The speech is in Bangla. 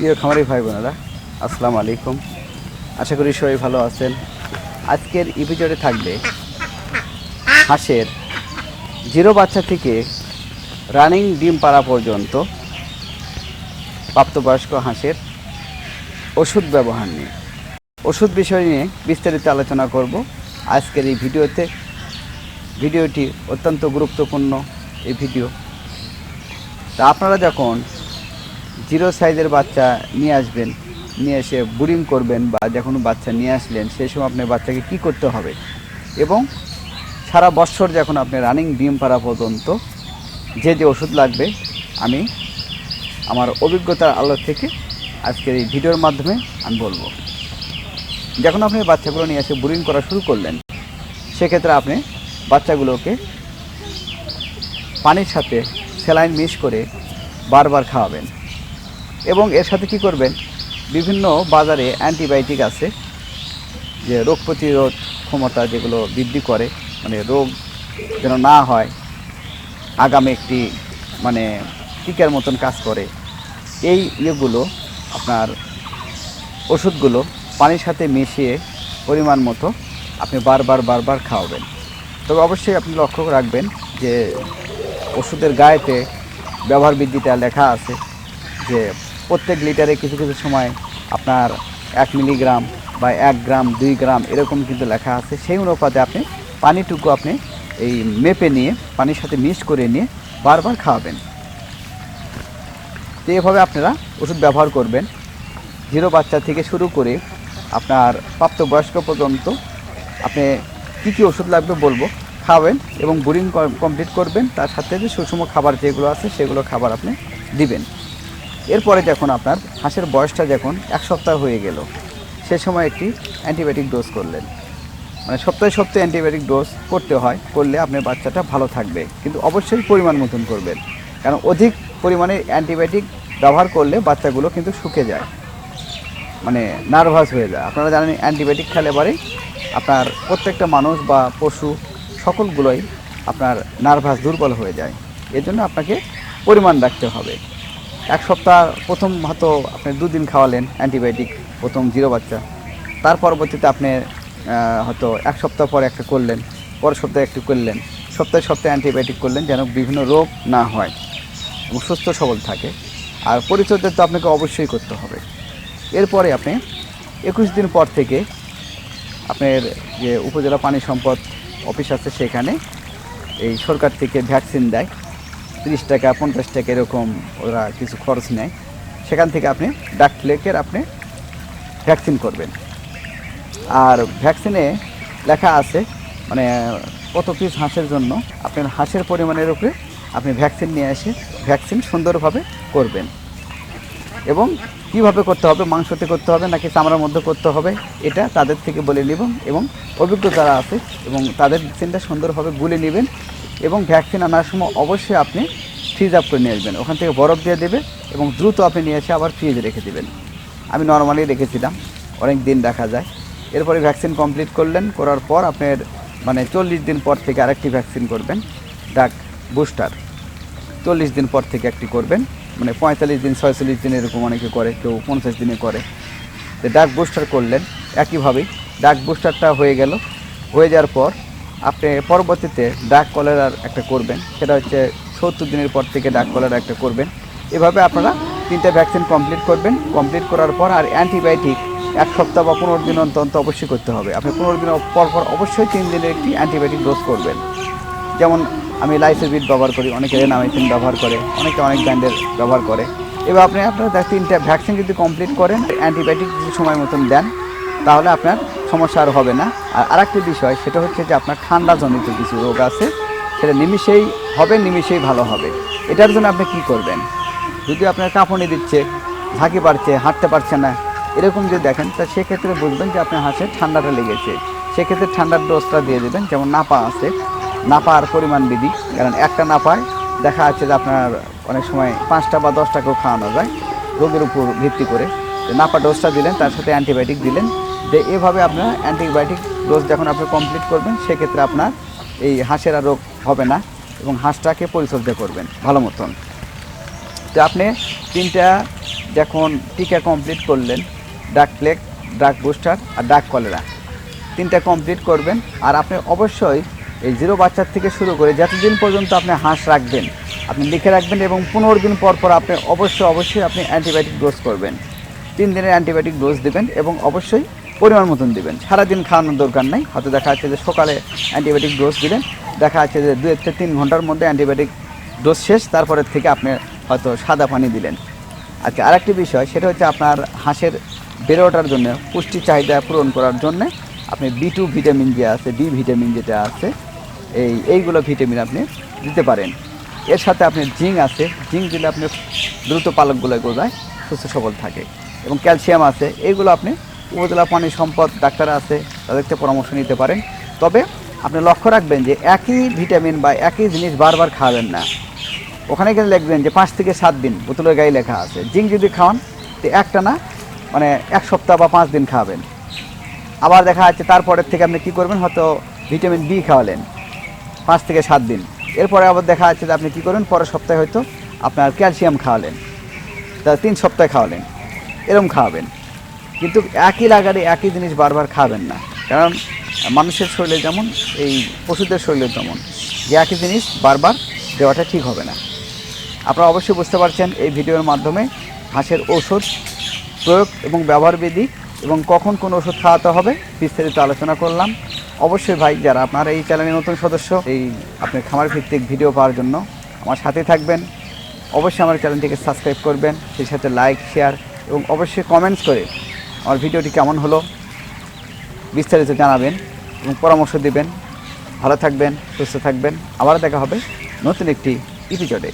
প্রিয় খামারি ভাই বোনেরা, আসসালামু আলাইকুম। আশা করি সবাই ভালো আছেন। আজকের এপিসোডে থাকবে হাঁসের জিরো বাচ্চা থেকে রানিং ডিম পাড়া পর্যন্ত প্রাপ্তবয়স্ক হাঁসের ওষুধ ব্যবহার নিয়ে। ওষুধ বিষয় নিয়ে বিস্তারিত আলোচনা করব। আজকের এই ভিডিওতে ভিডিওটি অত্যন্ত গুরুত্বপূর্ণ এই ভিডিও। তা আপনারা যখন জিরো সাইজের বাচ্চা নিয়ে আসবেন, নিয়ে এসে বুরিং করবেন বা যখন বাচ্চা নিয়ে আসলেন সেই সময় আপনার বাচ্চাকে কি করতে হবে? এবং সারা বছর যখন আপনি রানিং ডিম পাড়া পর্যন্ত যে যে ওষুধ লাগবে, আমি আমার অভিজ্ঞতার আলো থেকে আজকের এই ভিডিওর মাধ্যমে আমি বলব। যখন আপনি বাচ্চাগুলো নিয়ে এসে বুরিং করা শুরু করলেন, সেক্ষেত্রে আপনি বাচ্চাগুলোকে পানির সাথে স্যালাইন মিক্স করে বারবার খাওয়াবেন। এবং এর সাথে কি করবেন? বিভিন্ন বাজারে অ্যান্টিবায়োটিক আছে, যে রোগ প্রতিরোধ ক্ষমতা যেগুলো বৃদ্ধি করে মানে রোগ যেন না হয়, আগামী একটি মানে টিকার মতন কাজ করে। এই ইয়েগুলো, আপনার ওষুধগুলো পানির সাথে মিশিয়ে পরিমাণ মতো আপনি বারবার বারবার খাওয়াবেন। তবে অবশ্যই আপনি লক্ষ্য রাখবেন যে ওষুধের গায়েতে ব্যবহার বৃদ্ধিটা লেখা আছে যে প্রত্যেক লিটারে কিছু কিছু সময় আপনার এক মিলিগ্রাম বা এক গ্রাম, দুই গ্রাম এরকম কিন্তু লেখা আছে। সেই অনুপাতে আপনি পানিটুকু আপনি এই মেপে নিয়ে, পানির সাথে মিক্স করে নিয়ে বারবার খাওয়াবেন। তো এভাবে আপনারা ওষুধ ব্যবহার করবেন। জিরো বাচ্চা থেকে শুরু করে আপনার প্রাপ্তবয়স্ক পর্যন্ত আপনি কী কী ওষুধ লাগবে বলব? খাওয়াবেন এবং বোরিং কমপ্লিট করবেন। তার সাথে যে সুষম খাবার যেগুলো আছে, সেগুলো খাবার আপনি দিবেন। এরপরে যখন আপনার, হাঁসের বয়সটা যখন এক সপ্তাহ হয়ে গেল। সে সময় একটি অ্যান্টিবায়োটিক ডোজ করলেন। মানে সপ্তাহে সপ্তাহে অ্যান্টিবায়োটিক ডোজ করতে হয়, করলে আপনার বাচ্চাটা ভালো থাকবে। কিন্তু অবশ্যই পরিমাণ মতন করবেন। কারণ অধিক পরিমাণে অ্যান্টিবায়োটিক ব্যবহার করলে বাচ্চাগুলো কিন্তু শুকে যায়। মানে নার্ভাস হয়ে যায়। আপনারা জানেন, অ্যান্টিবায়োটিক খেলে পরে আপনার প্রত্যেকটা মানুষ বা পশু সকলগুলোই আপনার নার্ভাস, দুর্বল হয়ে যায়। এর জন্য আপনাকে পরিমাণ রাখতে হবে। এক সপ্তাহ প্রথম হয়তো আপনি দুদিন খাওয়ালেন অ্যান্টিবায়োটিক, প্রথম জিরো বাচ্চা। তার পরবর্তীতে আপনি হয়তো এক সপ্তাহ পরে একটা করলেন, পরের সপ্তাহে একটু করলেন, সপ্তাহে সপ্তাহে অ্যান্টিবায়োটিক করলেন যেন বিভিন্ন রোগ না হয় এবং সুস্থ সবল থাকে। আর পরিচর্যা তো আপনাকে অবশ্যই করতে হবে। এরপরে আপনি একুশ দিন পর থেকে আপনার যে উপজেলা পানি সম্পদ অফিস আছে সেখানে এই সরকার থেকে ভ্যাকসিন দেয়। তিরিশ টাকা, পঞ্চাশ টাকা এরকম ওরা কিছু খরচ নেয়। সেখান থেকে আপনি ডাক লেকের আপনি ভ্যাকসিন করবেন। আর ভ্যাকসিনে লেখা আছে মানে কত পিস হাঁসের জন্য আপনার হাঁসের পরিমাণের উপরে আপনি ভ্যাকসিন নিয়ে এসে ভ্যাকসিন সুন্দরভাবে করবেন। এবং কীভাবে করতে হবে, মাংসতে করতে হবে, নাকি চামড়ার মধ্যে করতে হবে, এটা তাদের থেকে বলে নেব। এবং অভিজ্ঞ যারা আছে, এবং তাদের ভ্যাকসিনটা সুন্দরভাবে গুলে নেবেন। এবং ভ্যাকসিন আনার সময় অবশ্যই আপনি ফ্রিজ আপ করে নিয়ে আসবেন। ওখান থেকে বরফ দিয়ে দেবে এবং দ্রুত আপনি নিয়ে এসে আবার ফ্রিজে রেখে দেবেন। আমি নর্মালি রেখেছিলাম, অনেক দিন রাখা যায়। এরপরে ভ্যাকসিন কমপ্লিট করলেন, করার পর আপনার মানে চল্লিশ দিন পর থেকে আরেকটি ভ্যাকসিন করবেন ডাক বুস্টার চল্লিশ দিন পর থেকে একটি করবেন মানে পঁয়তাল্লিশ দিন, ছয়চল্লিশ দিন এরকম অনেকে করে, কেউ পঞ্চাশ দিনে করে। তো ডাক বুস্টার করলেন, একইভাবেই ডাক বুস্টারটা হয়ে গেল। হয়ে যাওয়ার পর আপনি পরবর্তীতে ডাক কলেরার একটা করবেন। সেটা হচ্ছে সত্তর দিনের পর থেকে ডাক কলেরা একটা করবেন। এভাবে আপনারা তিনটে ভ্যাকসিন কমপ্লিট করবেন। কমপ্লিট করার পর আর অ্যান্টিবায়োটিক এক সপ্তাহ বা পনেরো দিন অন্তর অবশ্যই করতে হবে। আপনি পনেরো দিন পর পর অবশ্যই তিন দিনের একটি অ্যান্টিবায়োটিক ডোজ করবেন। যেমন আমি লাইসোবিট ব্যবহার করি, অনেকে রেনামাইসিন ব্যবহার করে, অনেকে অনেক ব্র্যান্ডের ব্যবহার করে। এবার আপনি আপনার তিনটা ভ্যাকসিন যদি কমপ্লিট করেন অ্যান্টিবায়োটিক যদি সময় মতন দেন, তাহলে আপনার সমস্যা আর হবে না। আর আরেকটি বিষয়, সেটা হচ্ছে যে আপনার ঠান্ডা জনিত কিছু রোগ আছে, সেটা নিমিষেই হবে, নিমিষেই ভালো হবে। এটার জন্য আপনি কি করবেন? যদি আপনার কাঁপুনি দিচ্ছে, ঝাঁকি পারছে হাঁটতে পারছে না, এরকম যদি দেখেন, তা সেক্ষেত্রে বুঝবেন যে আপনার হাঁসের ঠান্ডাটা লেগেছে। সেক্ষেত্রে ঠান্ডার ডোজটা দিয়ে দেবেন, যেমন নাপা আছে। নাপার পরিমাণ বিধি, কারণ একটা নাপায় দেখা যাচ্ছে যে আপনার অনেক সময় পাঁচটা বা দশটাকেও খাওয়ানো যায়, রোগের উপর ভিত্তি করে। নাপা ডোজটা দিলেন, তার সাথে অ্যান্টিবায়োটিক দিলেন। যে এভাবে আপনার অ্যান্টিবায়োটিক ডোজ যখন আপনি কমপ্লিট করবেন, সেক্ষেত্রে আপনার এই হাঁসের আর রোগ হবে না এবং হাঁসটাকে পরিচর্যা করবেন ভালো মতন। তো আপনি তিনটা যখন টিকা কমপ্লিট করলেন ডাক প্লেগ ডাক বুস্টার আর ডাক কলেরা তিনটা কমপ্লিট করবেন। আর আপনি অবশ্যই এই জিরো বাচ্চার থেকে শুরু করে যতদিন পর্যন্ত আপনি হাঁস রাখবেন, আপনি লিখে রাখবেন এবং পনেরো দিন পর পর আপনি অবশ্যই অবশ্যই আপনি অ্যান্টিবায়োটিক ডোজ করবেন। তিন দিনের অ্যান্টিবায়োটিক ডোজ দেবেন এবং অবশ্যই পরিমাণ মতন দিবেন। সারাদিন খাওয়ানোর দরকার নাই। হয়তো দেখা যাচ্ছে যে সকালে অ্যান্টিবায়োটিক ডোজ দিলেন দেখা যাচ্ছে যে দু থেকে তিন ঘণ্টার মধ্যে অ্যান্টিবায়োটিক ডোজ শেষ। তারপরে থেকে আপনি হয়তো সাদা পানি দিলেন। আচ্ছা আরেকটি বিষয়, সেটা হচ্ছে আপনার হাঁসের বেড়ে ওঠার জন্য পুষ্টি চাহিদা পূরণ করার জন্য আপনি বি টু ভিটামিন যে আছে, ডি ভিটামিন যেটা আছে, এই, এইগুলো ভিটামিন আপনি দিতে পারেন। এর সাথে আপনি জিঙ্ক আছে। জিঙ্ক দিলে আপনি দ্রুত পালকগুলো গোজায় সুস্থ সবল থাকে। এবং ক্যালসিয়াম আছে। এইগুলো আপনি উপজেলা পানি সম্পদ ডাক্তার আছে, তাদের থেকে পরামর্শ নিতে পারেন। তবে আপনি লক্ষ্য রাখবেন যে একই ভিটামিন বা একই জিনিস বারবার খাওয়াবেন না। ওখানে গেলে লিখবেন যে পাঁচ থেকে সাত দিন বোতলের গায়ে লেখা আছে। জিঙ্ক যদি খাওয়ান, তো একটা না মানে এক সপ্তাহ বা পাঁচ দিন খাওয়াবেন আবার দেখা যাচ্ছে তারপরের থেকে আপনি কী করবেন, হয়তো ভিটামিন বি খাওয়ালেন পাঁচ থেকে সাত দিন। এরপরে আবার দেখা যাচ্ছে যে আপনি কী করবেন, পরের সপ্তাহে হয়তো আপনার ক্যালসিয়াম খাওয়ালেন, তা তিন সপ্তাহে খাওয়ালেন। এরম খাওয়াবেন কিন্তু একই লাগারে একই জিনিস বারবার খাবেন না। কারণ মানুষের শরীরে যেমন, এই পশুদের শরীরে যেমন যে একই জিনিস বারবার দেওয়াটা ঠিক হবে না। আপনারা অবশ্যই বুঝতে পারছেন এই ভিডিওর মাধ্যমে হাঁসের ঔষধ প্রয়োগ এবং ব্যবহার বিধি এবং কখন কোন ওষুধ খাওয়াতে হবে বিস্তারিত আলোচনা করলাম। অবশ্যই ভাই, যারা আপনারা এই চ্যানেলের নতুন সদস্য, এই আপনার খামার ভিত্তিক ভিডিও পাওয়ার জন্য আমার সাথে থাকবেন। অবশ্যই আমার চ্যানেলটিকে সাবস্ক্রাইব করবেন। সেই সাথে লাইক, শেয়ার এবং অবশ্যই কমেন্টস করে আমার ভিডিওটি কেমন হলো বিস্তারিত জানাবেন এবং পরামর্শ দেবেন। ভালো থাকবেন, সুস্থ থাকবেন। আবার দেখা হবে নতুন একটি এপিসোডে